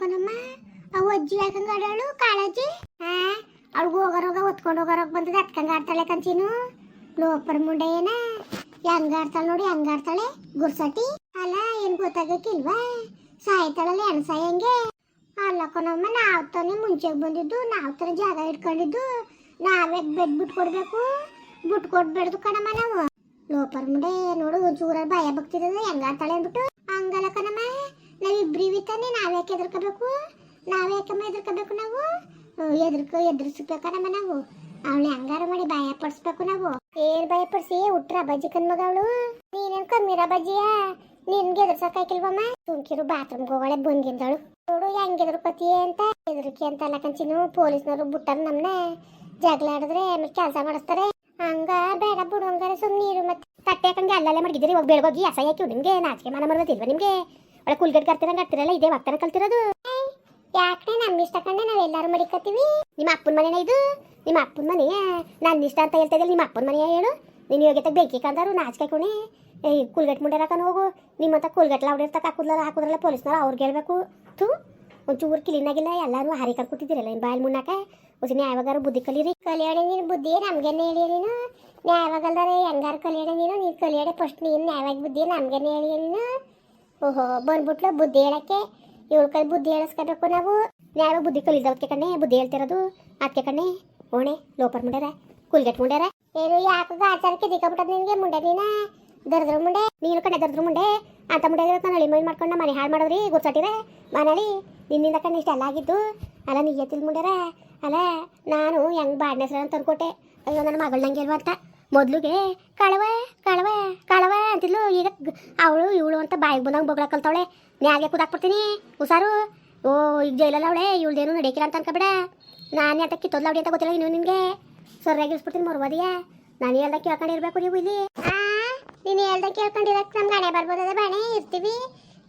ಕಣಮ್ಮ ಅವು ಅಜ್ಜಿ ಯಾಕಂಗ ಆಡಾಳು ಕಾಳಜ್ಜಿ ಹಾ ಅವಳಿಗೆ ಹೋಗೋರೋಗ ಹೊತ್ಕೊಂಡು ಹೋಗೋರೋಗ ಬಂದದ ಹತ್ಕಂಗ ಆಡ್ತಾಳೆ ಕಂಚಿನು. ಲೋಪರ್ ಮುಂಡೆ ಏನ? ಹೆಂಗ ಆಡ್ತಾಳೆ ನೋಡಿ, ಹೆಂಗ ಆಡ್ತಾಳೆ? ಗುರ್ಸಟಿ ಅಲ್ಲ, ಏನ್ ಗೊತ್ತಾಗಕ್ಕಿಲ್ವಾ ಸಾಯ್ತಾಳಲ್ಲ ಹೆಣ್ ಸಾಯಂಗೆ. ಅಲ್ಲ ಕಣಮ್ಮ ನಾವ್ ತಾನೇ ಮುಂಚೆಗೆ ಬಂದಿದ್ದು, ನಾವ್ ತಾನೇ ಜಾಗ ಇಟ್ಕೊಂಡಿದ್ದು. ನಾವೇ ಬೆಡ್ ಬಿಟ್ಕೊಡ್ಬೇಕು ಬಿಟ್ಕೊಡ್ಬೇಡ್ದು ಕಣಮ್ಮ ನಾವು. ಲೋಪರ್ ಮುಂಡೆ, ನೋಡು ಒಂಚೂರ ಭಯ ಬಗ್ತಿರೋದು ಹೆಂಗ ಆಡ್ತಾಳೆ ಅಂದ್ಬಿಟ್ಟು. ನಾವಿಬ್ರಿವಿ ತಾನೇ ನಾವ್ಯಾಕೆ ಎದುರ್ಕೋಬೇಕು ನಾವ್ಯಾಕಮ್ಮ ಎದುರ್ಕೋಬೇಕು ನಾವು? ಎದ್ರಕ ಎದುರಿಸ್ಬೇಕನಮ್ಮ ನಾವು. ಅವಳು ಹಂಗಾರ ಮಾಡಿ ಭಯ ಪಡಿಸ್ಬೇಕು ನಾವು. ಏನ್ ಭಯ ಪಡಿಸಿ ಹುಟ್ರ ಬಜ್ಜಿ ಕನ್ ಮಗ ನೀನೇನ್ ಕಮ್ಮಿರ ಬಜ್ಜಿಯ? ನಿನ್ಗೆ ಎದುರ್ಸಕ್ಕಾಕಿಲ್ವಮ್ಮ ಸುಂಕಿರು ಬಾತ್ರೂಮ್ಗೆ ಹೋಗಳೆ ಬಂದಿಂದಳು ನೋಡು, ಹೆಂಗ್ ಎದುರ್ಕೋತೀಯ ಅಂತ. ಎದುರಿಕೆ ಅಂತ ಅಲ್ಲ ಕಂಚಿನು, ಪೊಲೀಸ್ನವರು ಬುಟ್ಟ ನಮ್ನ. ಜಗಳ ಆಮೇಲೆ ಕೆಲಸ ಮಾಡಿಸ್ತಾರೆ. ಹಂಗ ಬೇಡ ಬಿಡು, ಹಂಗಾರೆ ಸುಮ್ಮನೆ ನೀರು ಮತ್ತೆ. ತಟ್ಟೆ ಹಾಕಂಗೆ ಅಲ್ಲಲ್ಲೇ ಮಾಡಿದ್ರಿ ಹೋಗಿ ಬೆಳಗೋಗಿ ಅಸಹ್ಯ ಹಾಕಿ ನಿಮ್ಗೆ ನಾಚಿಕೆ ಮನ ಮರದಿಲ್ವ ನಿಮ್ಗೆ? ಒಳ್ಳೆ ಕುಲ್ಗಡ್ ಕರ್ತಿರಂಗ ಆಗ್ತಿರಲ್ಲ ಇದೇ ವಾಗ್ತಾನೆ ಕಲ್ತಿರೋದು. ಯಾಕೆ ನಮ್ಮ ಇಷ್ಟ ಕಂಡೆ ನಾವೆಲ್ಲರೂ ಮಡಿಕತ್ತೀವಿ. ನಿಮ್ಮ ಅಪ್ಪನ ಮನೆನ ಇದು? ನಿಮ್ಮ ಅಪ್ಪನ ಮನೆ? ನನ್ನ ಇಷ್ಟ ಅಂತ ಹೇಳ್ತಾ ನಿಮ್ಮ ಅಪ್ಪನ ಮನೆಯ ಹೇಳು. ನೀನು ಯೋಗ್ಯತೆ ಬೆಂಕಿ ಕಂದರು ನಾಚಿಕೆ ಕುಣಿ ಏಯ್ ಕುಲ್ಗಟ್ ಮುಂಡೆ ಹಾಕೊಂಡು ಹೋಗು. ನಿಮ್ಮಂತ ಕುಲ್ಗಟ್ಲ ಹೊಡಿರ್ತಕ್ಕ ಹಾಕುದ್ಲಲ್ಲ ಹಾಕುದ್ರಲ್ಲ ಪೊಲೀಸ್ನವ್ರು ಅವ್ರಿಗೆ ಹೇಳ್ಬೇಕು. ಥೂ ಒಂಚೂರು ಕ್ಲೀನಾಗಿಲ್ಲ ಎಲ್ಲರೂ ಹಾರಿಕೊಂಡು ಕೂತಿದ್ದೀರಲ್ಲ ನಿಮ್ಮ ಬಾಯಲ್ಲಿ ಮುನ್ನಾಕ ಹೊಸ ನ್ಯಾಯವಾಗಾರ ಬುದ್ಧಿ ಕಲೀರಿ. ಕಲಿಯಾಡೆ ನೀನು ಬುದ್ಧಿ ನಮ್ಗೇನೆ ಹೇಳಿ ನೀನು. ನ್ಯಾಯವಾಗಲ್ದಾರೆ ಹೆಂಗಾರು ಕಲಿಯಾಡೆ ನೀನು. ನೀನು ಕಲಿಯಾಡೆ ಫಸ್ಟ್ ನೀನು ನ್ಯಾಯವಾಗಿ ಬುದ್ಧಿ ನಮ್ಗೇನೆ ಹೇಳಿ ನೀನು. ಓಹೋ, ಬಂದ್ಬಿಟ್ಲು ಬುದ್ಧಿ ಹೇಳಕ್ಕೆ. ಇವಳ ಕೈ ಬುದ್ಧಿ ಹೇಳಿಸ್ಕೋಬೇಕು ನಾವು. ನ್ಯಾಯ ಬುದ್ಧಿ ಕಲಿದವಕ್ಕೆ ಕಣ್ಣೆ, ಬುದ್ಧಿ ಹೇಳ್ತಿರೋದು. ಅದಕ್ಕೆ ಕಣ್ಣೆ, ಓಣೆ, ಲೋಪರ್ ಮುಂಡ್ಯಾರ ಕುಲ್ಗೆಟ್ ಮುಂಡ್ಯಾರ ಏನು ಯಾಕೆ ಆಚಾರಕ್ಕೆ ದಿಕ್ಕಬಿಟ್ಟದ ನಿನಗೆ ಮುಂಡೆ ನೀನ? ದರ್ದ್ರ ಮುಂಡೆ, ನೀನು ಕಣ್ಣೆ ದರ್ದ್ರ ಮುಂಡೆ. ಅಂತ ಮುಂಡೆ ನಾನು ಮೈ ಮಾಡ್ಕೊಂಡು ಮನೆ ಹಾಳು ಮಾಡೋದ್ರಿ ಗುರ್ಸಟ್ಟಿರ ಮನೇಲಿ, ನಿನ್ನಿಂದ ಕಣ್ಣೆ ಇಷ್ಟೆಲ್ಲ ಆಗಿದ್ದು. ಅಲ್ಲ, ನೀ ಎತ್ತಿಲ್ ಮುಂಡ್ಯಾರ ಅಲ್ಲ, ನಾನು ಹೆಂಗ್ ಬಾಡ್ನೆ ಹೆಸರು ಅಂತ ಅಯ್ಯೋ, ನನ್ನ ಮಗಳು ನಂಗೆ ಮೊದ್ಲಿಗೆ ಕಳವ ಕಳವ ಕಳವ ಅಂತಿದ್ಲು. ಈಗ ಅವಳು ಇವಳು ಅಂತ ಬಾಯಿಗೆ ಬಂದಂಗೆ ಬೊಗಳ ಕಲ್ತಾವಳೆ ನ್ಯಾಗೆ ಕುದಾಕ್ಬಿಡ್ತೀನಿ ಹುಷಾರು. ಓ ಈಗ ಜೈಲಲ್ಲ ಅವಳೆ ಇವಳ್ದೇನು ನಡೆಯಕಿಲ್ಲ ಅಂತ ಅನ್ಕೋಬೇಡ ನಾನು ಅಂತ ಕಿತ್ತೋದ್ಲ ಅವಡಿ ಅಂತ ಗೊತ್ತಿಲ್ಲ ಇನ್ನು ನಿನಗೆ. ಸರಿಯಾಗಿ ಇಳಿಸ್ಬಿಡ್ತೀನಿ ಮರುವಾದಿಯ. ನಾನು ಹೇಳ್ದಾಗ ಕೇಳ್ಕೊಂಡಿರ್ಬೇಕು ನೀವು ಇಲ್ಲಿ. ನೀನು ಹೇಳ್ದಂಗೆ ಕೇಳ್ಕೊಂಡಿರಕ್ಕೆ ನಮ್ಗೆ ಹಣೆ ಬರ್ಬೋದದ ಬಾಣೆ ಇರ್ತೀವಿ.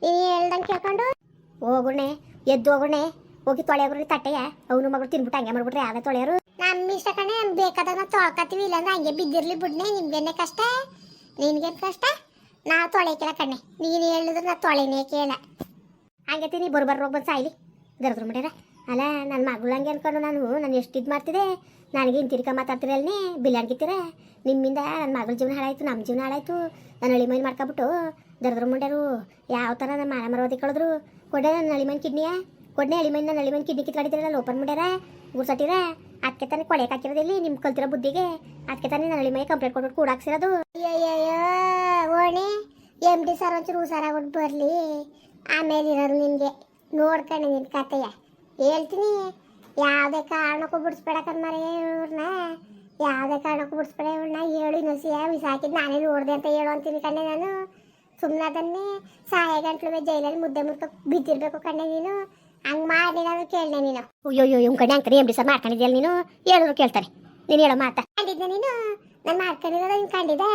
ನೀನು ಹೇಳ್ದಂಗೆ ಕೇಳ್ಕೊಂಡು. ಹೋಗುಣೆ ಎದ್ದು ಹೋಗುಣೆ ಹೋಗಿ ತೊಳೆಯೋಗ್ರಿ ತಟ್ಟೆಯ. ಅವನು ಮಗಳು ತಿನ್ಬಿಟ್ಟು ಹಂಗೆ ಮಾಡ್ಬಿಟ್ರೆ ಯಾವ್ದೇ ತೊಳೆಯೋರು. ನಮ್ಮ ಇಷ್ಟ ಕಣೆ ಬೇಕಾದಾಗ ತೊಳ್ಕತ್ತೀವಿ ಇಲ್ಲ ಇಲ್ಲಾಂದ್ರೆ ಹಂಗೆ ಬಿದ್ದಿರ್ಲಿ ಬಿಡ್ನೆ ನಿಮ್ಗೇನೆ ಕಷ್ಟ? ನಿನ್ಗೇನು ಕಷ್ಟ? ನಾ ತೊಳೆಕಿಲ್ಲ ಕಣ್ಣೆ ನೀನು ಹೇಳಿದ್ರೆ ನಾ ತೊಳೆನೇ ಕೇಳ. ಹಂಗೆ ತಿನಿ ಬರ್ಬರ್ ರೋಗ ಬಂದು ಸಾಯ್ಲಿ. ದರ್ದ್ರ ಮಾಡ್ಯಾರ. ಅಲ್ಲ ನನ್ನ ಮಗಳು ಹಂಗೆ ಅನ್ಕೊಂಡು ನಾನು ನಾನು ಎಷ್ಟು ಇದು ಮಾಡ್ತಿದ್ದೆ ನನಗೆ ಇಂತಿರಿಕ ಮಾತಾಡ್ತಿರಲ್ನೇ ಬಿಲ್ ಅನ್ಕಿತ್ತೀರ ನಿಮ್ಮಿಂದ ನನ್ನ ಮಗಳ ಜೀವನ ಹಾಳಾಯ್ತು ನಮ್ಮ ಜೀವನ ಹಾಳಾಯ್ತು. ನಾನು ಹಳಿ ಮೈನ್ ಮಾಡ್ಕೊಬಿಟ್ಟು ದರ್ದ್ರ ಮುಂಡ್ಯಾರು. ಯಾವ ಥರ ನನ್ನ ಮರ ಮರವದಿ ಕಳೆದ್ರು. ಕೊಡೆ ನನ್ನ ಹಳಿ ಮೈನ್ ಕಿಡ್ನಿಯ? ಕೊಡ್ನೆ ಅಳಿಮೈನ ಮೈನ್ ನನ್ನ ಹಳಿ ಮೈನ್ ಕಿಡ್ನಿ ಕಿತ್ಕೊಂಡಿದ್ದೀರಲ್ಲ ಓಪನ್ ಮಾಡ್ಯಾರ ಗುರ್ಸಟ್ಟಿರ ಅದಕ್ಕೆ ತಾನೇ ಕೊಳೆ ಹಾಕಿರೋದಿಲ್ಲ ನಿಮ್ಮ ಕಲ್ತಿರೋ ಬುದ್ಧಿಗೆ ಅದಕ್ಕೆ ತಾನೇ ನನ್ನ ಎಳಿಮೈ ಕಂಪ್ಲೇಂಟ್ ಕೊಟ್ಟು ಕೂಡಾಕ್ಸಿರೋದು ಅಯ್ಯಯ್ಯೋ ಓಣಿ ಎಂ ಡಿ ಸರ್ ಒಂಚೂರು ಹುಷಾರಾಗ್ಬಿಟ್ಟು ಬರಲಿ. ಆಮೇಲೆ ಇರೋದು ನಿನಗೆ ನೋಡ್ಕೊಂಡು ನಿನ್ನ ಕತೆಯ. ಹೇಳ್ತೀನಿ. ಯಾವುದೇ ಕಾರಣಕ್ಕೂ ಬಿಡಿಸ್ಬೇಡ ಕಣ್ಮರೆ ಇವ್ರನ್ನ ಯಾವುದೇ ಕಾರಣಕ್ಕೂ ಬಿಡಿಸ್ಬೇಡ ಇವ್ರನ್ನ ಹೇಳು ಇನ್ನೊಸಿಯ ಹಾಕಿ ನಾನೇ ನೋಡಿದೆ ಅಂತ ಹೇಳು ಅಂತೀನಿ ಕಣ್ಣೆ ನಾನು. ಸುಮ್ಮನೆ ಅದನ್ನೇ ಸಾಯ ಗಂಟ್ಲು ಜೈಲಲ್ಲಿ ಮುದ್ದೆ ಮುರ್ಕ ಬಿದ್ದಿರ್ಬೇಕು ಕಣ್ಣೆ ನೀನು. ಹಂಗೆ ಮಾಡಲಿಲ್ಲ ನಾನು ಕೇಳಿದೆ ನೀನು. ಅಯ್ಯೋ ಅಯ್ಯೋ ಇವ್ ಕಡೆ ಅಂಕರಿ ಎಂ ಸರ್ ಮಾಡ್ಕೊಂಡಿದ್ಯಲ್ಲ ನೀನು? ಹೇಳಿದ್ರು ಕೇಳ್ತಾರೆ ನೀನು ಹೇಳೋ ಮಾತಾ. ಕಂಡಿದ್ದೆ ನೀನು? ನಾನು ಮಾಡ್ಕೊಂಡಿರೋದು ಹಿಂಗೆ ಕಂಡಿದೆ.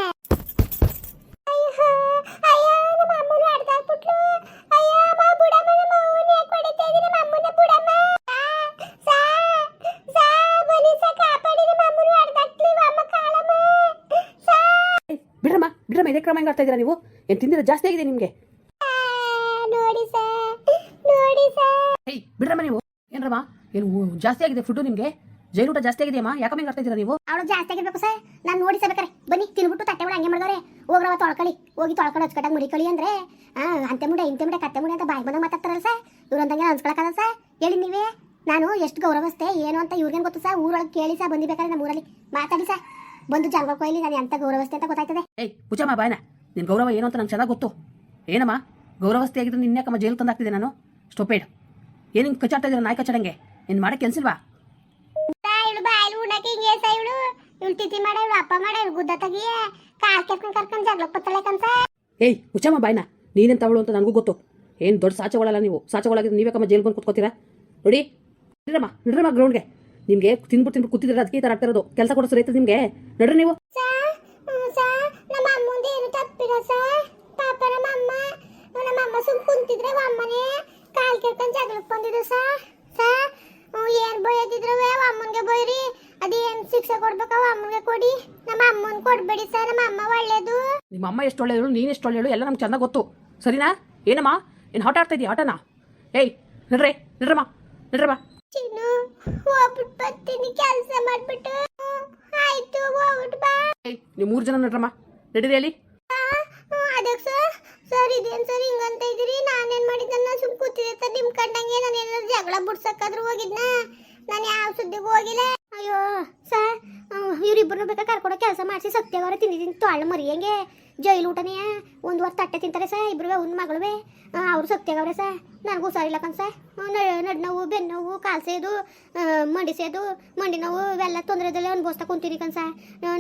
ಬಿಡ್ರಮ್ಮ ಬಿಡ್ರಮ್ಮ ಇದೇ ಕ್ರಮ ಹೆಂಗ್ ಆಡ್ತಾ ಇದ್ದೀರಾ ನೀವು? ಏನು ತಿಂದಿರ ಜಾಸ್ತಿ ಆಗಿದೆ ನಿಮಗೆ. ಏನು ಜಾಸ್ತಿ ಆಗಿದೆ ಫುಡ್ಡು ನಿಮಗೆ? ಜೈಲೂಟ ಜಾಸ್ತಿ ಆಗಿದೆಯಮ್ಮ ಯಾಕಮ್ಮ ಹಿಂಗೆ ಇದ್ದೀರಾ ನೀವು? ಅವಳು ಜಾಸ್ತಿ ಆಗಿರ್ಬೇಕು ಸರ್. ನಾನು ನೋಡಿ ಸಬೇಕಾರೆ ಬನ್ನಿ ತಿನ್ಬಿಟ್ಟು ತಟ್ಟೆ ಒಳಗೆ ಹಂಗೆ ಮಾಡಿದವ್ರೆ. ಹೋಗ್ರವ ತೊಳ್ಕೊಳ್ಳಿ. ಹೋಗಿ ತೊಳ್ಕೊಂಡು ಹಚ್ಕಟ್ಟಾಗ ಮುರಿಕೊಳ್ಳಿ ಅಂದ್ರೆ ಆ ಅಂತೆ ಮುಂಡೆ ಇಂತೆ ಮುಂಡೆ ಕತ್ತೆ ಮುಂಡೆ ಅಂತ ಬಾಯಿ ಬಂದಾಗ ಮಾತಾಡ್ತಾರಲ್ಲ ಸರ್. ಇವ್ರಂದಂಗೆ ಅನ್ಸ್ಕೊಳಕ್ಕಲ್ಲ ಸರ್. ಹೇಳಿ ನೀವೇ. ನಾನು ಎಷ್ಟು ಗೌರವಸ್ತೆ ಏನು ಅಂತ ಇವ್ರಿಗೇನು ಗೊತ್ತು ಸರ್. ಊರೊಳಗೆ ಕೇಳಿ ಸರ್ ಬಂದಿಬೇಕಾದ್ರೆ ನಮ್ಮ ಊರಲ್ಲಿ. ಮಾತಾಡಿ ಸರ್. ಬಂದು ಜಾಗ ಕೊಯ್ಲಿ ನಾನು ಎಂತ ಗೌರವಸ್ತೆ ಅಂತ ಗೊತ್ತಾಯ್ತದೆ. ಏಯ್ ಪೂಜಮ್ಮ ಬಾಯ್ನ. ನಿನ್ನ ಗೌರವ ಏನು ಅಂತ ನಂಗೆ ಚೆನ್ನಾಗಿ ಗೊತ್ತು. ಏನಮ್ಮ? ಗೌರವಸ್ಥೆ ಆಗಿದ್ರೆ ನಿನ್ಯಾಕಮ್ಮ ಜೈಲು ತಂದಾಕ್ತಿದ್ದೆ ನಾನು? ಸ್ಟೊಪೇಡ್ ಏನು ಹಿಂಗೆ ಕಚ್ಚಾಡ್ತಾ ಇದ್ದೀರಾ ನಾಯಿ ಕಚ್ಚಡಂಗೆ? ಕೆಲ್ಸಿಲ್ವಾ? ತಿಥಿ ಮಾಡ ಇವಳು ಅಪ್ಪ ಮಾಡ ಇವಳು ಗುದ್ದ ಕಾಲ್ ಕೆರ್ಕೊಂಡು ಕರ್ಕೊಂಡು ಜಗಳ ಪತ್ತಳೆ ಕಂಸ ಏಯ್ ಹುಚ್ಚಮ್ಮ ಬಾಯ್ನ ನೀನೇನ್ ತಗೊಳು ಅಂತ ನನಗೂ ಗೊತ್ತು. ಏನು ದೊಡ್ಡ ಸಾಚಗಳಲ್ಲ ನೀವು? ಸಾಚಗಳಾಗಿದ್ರೆ ನೀವೇ ಕಮ್ಮ ಜೈಲ್ ಬಂದು ಕುತ್ಕೋತೀರಾ? ನೋಡಿ ನಡ್ರಮ್ಮ ನಡ್ರಮ್ಮ ಗ್ರೌಂಡ್ಗೆ ನಿಮಗೆ ತಿನ್ಬಿಟ್ಟು ತಿನ್ಬಿಟ್ಟು ಕೂತಿದ್ರೆ ಅದಕ್ಕೆ ಈ ಥರ ಆಗ್ತಿರೋದು ಕೆಲಸ ಕೊಡೋ ಸರಿ ನಿಮ್ಗೆ? ನಡ್ರಿ ನೀವು. ನಮ್ಮ ಅಮ್ಮ ಸುಮ್ ಕುಂತಿದ್ರೆ ಅಮ್ಮನೇ ಕಾಲ್ ಕೆರ್ಕೊಂಡು ಜಗಳಕ್ಕೆ ಬಂದಿದ್ದು ಸಾ? ಸಾ ಏನ್ ಬೈಯದಿದ್ರು ಅಮ್ಮನ್ಗೆ ಬೈರಿ. ಅದೇನ್ ಶಿಕ್ಷೆ ಕೊಡ್ಬೇಕು ಅಮ್ಮನ್ಗೆ ಕೊಡಿ. ನಮ್ಮ ಅಮ್ಮನ್ ಕೊಡ್ಬೇಡಿ ಸರ್ ನಮ್ಮ ಅಮ್ಮ ಒಳ್ಳೇದು. ನಿಮ್ಮ ಅಮ್ಮ ಎಷ್ಟು ಒಳ್ಳೆಯಳು ನೀನು ಎಷ್ಟು ಒಳ್ಳೆಯಳು ಎಲ್ಲ ನಮ್ಗೆ ಚೆನ್ನಾಗಿ ಗೊತ್ತು. ಸರಿನಾ? ಏನಮ್ಮ? ಏನು ಆಟ ಆಡ್ತಾ ಇದೀಯ ಆಟನಾ ಏಯ್ ನಡ್ರಿ ನಡ್ರಮ್ಮ ನಡ್ರಮ್ಮ. ಚಿನ್ನು ಹೋಗ್ಬಿಟ್ಟು ಬರ್ತೀನಿ ಕೆಲಸ ಮಾಡ್ಬಿಟ್ಟು. ಆಯ್ತು ಹೋಗ್ಬಿಟ್ಟು ಬಾ. ಏಯ್ ನೀವು ಮೂರು ಜನ ನಡ್ರಮ್ಮ. ನಡೀರಿ ಸರ್ ಇದೇನು ಸರ್ ಹಿಂಗಂತ ಇದ್ದೀರಿ? ನಾನೇನ್ ಮಾಡಿದ್ದನ್ನ ಸುಮ್ ಕೂತಿದ್ದೆ ಸರ್, ನಿಮ್ ಕಂಡಂಗೆ ನಾನು ಏನಾದ್ರು ಜಗಳ ಬಿಡ್ಸಕ್ಕಾದ್ರೂ ಹೋಗಿದ್ನ? ನಾನು ಯಾವ ಸುದ್ದಿಗೂ ಹೋಗಿಲ್ಲ. ಅಯ್ಯೋ, ಸರ್ ಇವ್ರಿಬ್ಬರನ್ನ ಬೇಕಾ ಕರ್ಕೊಡೋ ಕೆಲಸ ಮಾಡಿಸಿ ಸತ್ಯಗೌರ ತಿಂದಿದ್ದೀನಿ. ಮರಿ ಹೆಂಗೆ? ಜೈಲು ಊಟನೇ? ಒಂದು ವರ್ಷ ತಟ್ಟೆ ತಿಂತಾರೆ ಸರ್, ಇಬ್ರುವೆ ಒಂದು ಮಗಳುವೆ. ಅವರು ಸತ್ಯಗವ್ರೆ ಸರ್. ನನಗೂ ಹುಷಾರಿಲ್ಲ ಕಣ್ ಸರ್. ನಡ್ ನೋವು ಬೆನ್ನು ನೋವು ಕಾಲು ಸೇದು ಮಂಡಿ ಸೇದು, ಮಂಡಿ ನೋವು, ಇವೆಲ್ಲ ತೊಂದರೆದಲ್ಲೇ ಬೋಸ್ತಾ ಕುಂತೀನಿ ಕಣ್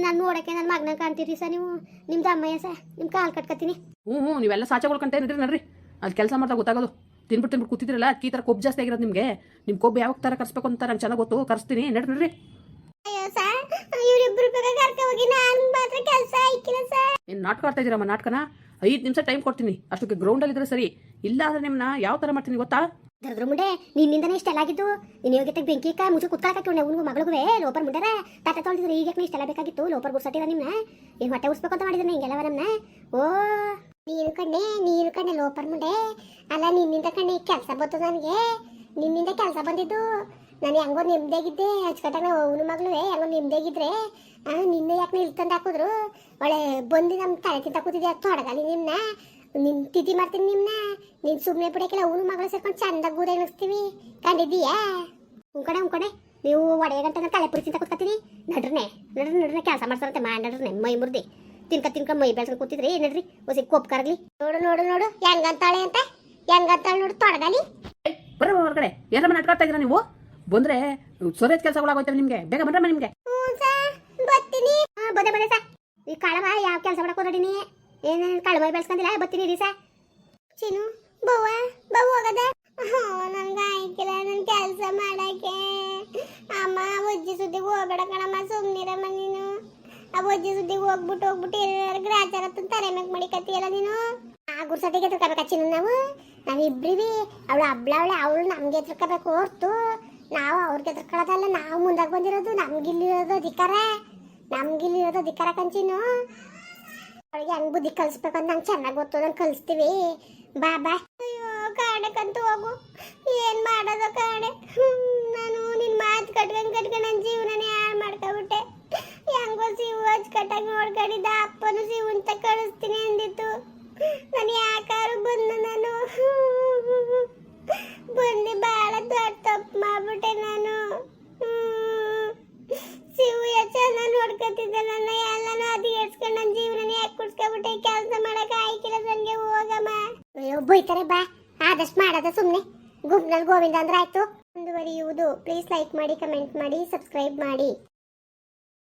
ನಾನು ನೋಡೋಕ್ಕೆ ನನ್ನ ಮಗನ ಕಾಣ್ತೀರಿ ಸರ್ ನೀವು? ನಿಮ್ದು ಅಮ್ಮಯ್ಯ ಸರ್ ನಿಮ್ಮ ಕಾಲು ಕಟ್ಕೊತೀನಿ ಹ್ಞೂ ಹ್ಞೂ ನೀವೆಲ್ಲ ಸಾಚಗೊಳ್ಕಂಟೆ ನಡ್ರಿ ನಡ್ರಿ. ಅಲ್ಲಿ ಕೆಲಸ ಮಾಡ್ತಾ ಗೊತ್ತಾಗೋದು. ತಿನ್ಬಿಟ್ಟು ತಿನ್ಬಿಟ್ಟು ಕೂತಿದ್ರಲ್ಲ ಅಕ್ಕಿ ಥರ ಕೊಬ್ಬು ಜಾಸ್ತಿ ಆಗಿರೋದು ನಿಮಗೆ. ನಿಮ್ಮ ಕೊಬ್ಬು ಯಾವಾಗ ಥರ ಕರ್ಸ್ಬೇಕು ಅಂತ ನಂಗೆ ಚೆನ್ನಾಗಿ ಗೊತ್ತು. ಕರ್ಸ್ತೀನಿ, ನಡ್ರಿ ನಡ್ರಿ ಅಯ್ಯೋ ಸರ್ ಇವರಿಬ್ರು ಬೇಕಾ ಕರ್ಕ ಹೋಗಿ ನಾನು ನಾಟಕ ಆಡ್ತಾ ಇದ್ದೀರಮ್ಮ ನಾಟಕನ? ಐದು ನಿಮಿಷ ಟೈಮ್ ಕೊಡ್ತೀನಿ. ಅಷ್ಟಕ್ಕೆ ಗ್ರೌಂಡಲ್ಲಿ ಇದ್ರೆ ಸರಿ. ಇಲ್ಲ ಅಂದ್ರೆ ನಿಮ್ಮನ್ನ ಯಾವ ತರ ಮಾಡ್ತೀನಿ ಗೊತ್ತಾ? ದರ್ದ್ರ ಮುಂಡೆ ನಿನ್ನಿಂದನೇ ಇಷ್ಟೆಲ್ಲ ಆಗಿದ್ದು. ನೀನು ಯೋಗ್ಯತೆ ಬೆಂಕಿ ಕಾ ಮುಚ್ಚು ಕುತ್ಕೊಳಕ್ಕೆ ಉಣ್ಣ ಮಗಳಿಗುವೆ ಲೋಪರ್ ಮುಂಡರ. ತಾತ ತೊಳ್ದಿದ್ರೆ ಈಗ ಇಷ್ಟೆಲ್ಲ ಬೇಕಾಗಿತ್ತು? ಲೋಪರ್ ಗುಡ್ಸಟ್ಟಿರ ನಿಮ್ನ? ಏನು ಹೊಟ್ಟೆ ಉಡ್ಸ್ಬೇಕು ಅಂತ ಮಾಡಿದ್ರೆ ಹಿಂಗೆಲ್ಲ ನಮ್ನ? ಓ. ನೀರು ಕಣ್ಣೆ ನೀರು ಕಣ್ಣೆ ಲೋಪರ್ ಮುಂಡೆ. ಅಲ್ಲ ನಿನ್ನಿಂದ ಕಣ್ಣೆ ಕೆಲಸ ಬಂತು ನನಗೆ. ನಿನ್ನಿಂದ ಕೆಲಸ ಬಂದಿದ್ದು. ನಾನು ಹೆಂಗೋ ನೆಮ್ಮದಿಯಾಗಿದ್ದೆ ಅಚ್ಚುಕಟ್ಟಾಗ ಅವನು ಮಗಳು ಹೆಂಗೋ ನೆಮ್ಮದಿಯಾಗಿದ್ರೆ ನಿನ್ನೆ ಯಾಕೆ ನಿಲ್ತಂದು ಹಾಕಿದ್ರು? ಒಳ್ಳೆ ಬಂದು ನಮ್ಮ ತಲೆ ತಿಂತ ಕೂತಿದ್ದೆ ತೊಡಗಲಿ ನಿಮ್ಮನ್ನ ನಿನ್ ತಿಥಿ ಮಾಡ್ತೀನಿ ನಿಮ್ಮನ್ನ ನೀನ್ ಸುಮ್ಮನೆ ಬಿಡಕ್ಕಿಲ್ಲ, ಅವನು ಮಗಳು ಸೇರ್ಕೊಂಡು ಚಂದ ಗೂದ ಎಣಿಸ್ತೀವಿ. ಕಂಡಿದ್ದೀಯಾ? ಉಂಕಡೆ ಉಂಕಡೆ ನೀವು ಒಡೆಯ ಗಂಟೆ ತಲೆ ಪುರಿ ತಿಂತ ಕೂತ್ಕತ್ತೀನಿ. ನಡ್ರನೆ ನಡ್ರಿ ನಡ್ರಿ ಕೆಲಸ ಮಾಡ್ತಾರಂತೆ ಮಾ ನಡ್ರಿ ಮೈ ಮುರ್ದಿ. ತಿನ್ಕ ತಿನ್ಕ ಮೈ ಬೆಳ್ಸ್ಕೊಂಡು ಕೂತಿದ್ರಿ ನಡ್ರಿ? ಹೊಸಿ ಕೋಪ್ ಕರಗ್ಲಿ. ನೋಡು ನೋಡು ನೋಡು, ಹೆಂಗಂತಾಳೆ ಅಂತ? ಹೆಂಗಂತಾಳೆ ನೋಡು ತೊಡಗಲಿ ಬರ್ರಿ ಹೊರಗಡೆ. ಎಲ್ಲ ನಾಟಕ ಆಡ್ತಾ ಇದ್ದೀರಾ ನೀವು? ಬಂದ್ರೆ ಸೊರೇಜ್ ಕೆಲಸಗಳಾಗೋಯ್ತವೆ ನಿಮಗೆ? ಬೇಗ ಬನ್ರಮ್ಮ ನಿಮಗೆ ಹ್ಞೂ ಸರ್ ಬರ್ತೀನಿ ಹಾಂ ಬಂದೆ ಬಂದೆ ಸರ್ ಈ ಯಾವ ಕೆಲಸ ಮಾಡಕ್ ನೀ ಏನೇನು ಕಾಳು ಮೈ ಬೆಳ್ಸ್ಕೊಂಡಿಲ್ಲ ಬರ್ತೀನಿ ರೀ ಸರ್ ಚಿನ್ನು, ಬವ್ವ ಬವ್ವ ಹೋಗದ? ನನ್ಗೆ ಆಯ್ಕಿಲ್ಲ ನನ್ನ ಕೆಲಸ ಮಾಡಕ್ಕೆ. ಅಮ್ಮ, ಅಜ್ಜಿ ಸುದ್ದಿಗೆ ಹೋಗ್ಬೇಡ ಕಣಮ್ಮ ಸುಮ್ಮನಿರಮ್ಮ ನೀನು. ಆ ಅಜ್ಜಿ ಸುದ್ದಿಗೆ ಹೋಗ್ಬಿಟ್ಟು ಹೋಗ್ಬಿಟ್ಟು ಎಲ್ಲರ ಗ್ರಾಚಾರ ತಲೆ ಮ್ಯಾಗ ಮಡಿಕತ್ತಿಯಲ್ಲ ನೀನು? ಆ ಗುರ್ಸತಿಗೆ ಎತ್ಕೊಬೇಕ ಚಿನ್ನು ನಾವು? ನಾವಿಬ್ರಿವಿ ಅವಳು ಹಬ್ಳವಳೆ ಅವಳು ನಮ್ಗೆ ಎತ್ಕೊಬೇಕು ಹೊರ್ತು. ನಾವು ಅವ್ರಿಗೆ ಎತ್ಕೊಳ್ಳೋದಲ್ಲ ನಾವು ಮುಂದಾಗ ಬಂದಿರೋದು, ನಮ್ಗಿಲ್ಲಿರೋದು ಅಧಿಕಾರ. ನಮ್ಗಿಲ್ಲಿರೋದು ಅಧಿಕಾರ ಕಂಚಿನು. ಅವಳಿಗೆ ಹೆಂಗ್ ಬುದ್ಧಿ ಕಲಿಸ್ಬೇಕು ಅಂತ ನಂಗೆ ಚೆನ್ನಾಗಿ ಗೊತ್ತು ನಂಗೆ ಕಲಿಸ್ತೀವಿ. ಬಾ ಬಾ. ಅಯ್ಯೋ ಕಾಡಕ್ಕಂತೂ ಹೋಗು. ಏನು ಮಾಡೋದು ಕಾಡೆ ನಾನು ನಿನ್ನ ಮಾತು ಕಟ್ಕೊಂಡು ಕಟ್ಕೊಂಡು ನನ್ನ ಜೀವನನೇ ಹಾಳು ಮಾಡ್ಕೊಬಿಟ್ಟೆ? ಹೆಂಗೋ ಸಿವು ಅಚ್ಚುಕಟ್ಟಾಗಿ ನೋಡ್ಕೊಂಡಿದ್ದ ಅಪ್ಪನು ಸಿವು ಅಂತ ಕಳಿಸ್ತೀನಿ ಅಂದಿತ್ತು. ನಾನು ಯಾಕಾರು ಬಂದು ನಾನು? ಬಂದು ಭಾಳ ದೊಡ್ಡ ತಪ್ಪು ಮಾಡ್ಬಿಟ್ಟೆ ನಾನು. ಎಷ್ಟು ಚೆನ್ನಾಗಿ ನೋಡ್ಕೊತಿದ್ದೆ ನನ್ನ ಎಲ್ಲನೂ ಅದು ಎಡ್ಸ್ಕೊಂಡು ನನ್ನ ಜೀವನನೇ ಯಾಕೆ ಕುಡ್ಸ್ಕೊಬಿಟ್ಟೆ? ಕೆಲಸ ಮಾಡಕ್ ಆಯ್ಕಿಲ್ಲ ಹೋಗಮ್ಮ. ಅಯ್ಯೋ, ಬೈತಾರೆ, ಬಾ. ಆದಷ್ಟು ಮಾಡೋದ ಸುಮ್ಮನೆ ಗುಂಪ್ನಲ್ಲಿ ಗೋವಿಂದ ಅಂದ್ರೆ ಆಯ್ತು. ಮುಂದುವರಿಯುವುದು. ಪ್ಲೀಸ್ ಲೈಕ್ ಮಾಡಿ ಕಮೆಂಟ್ ಮಾಡಿ ಸಬ್ಸ್ಕ್ರೈಬ್ ಮಾಡಿ.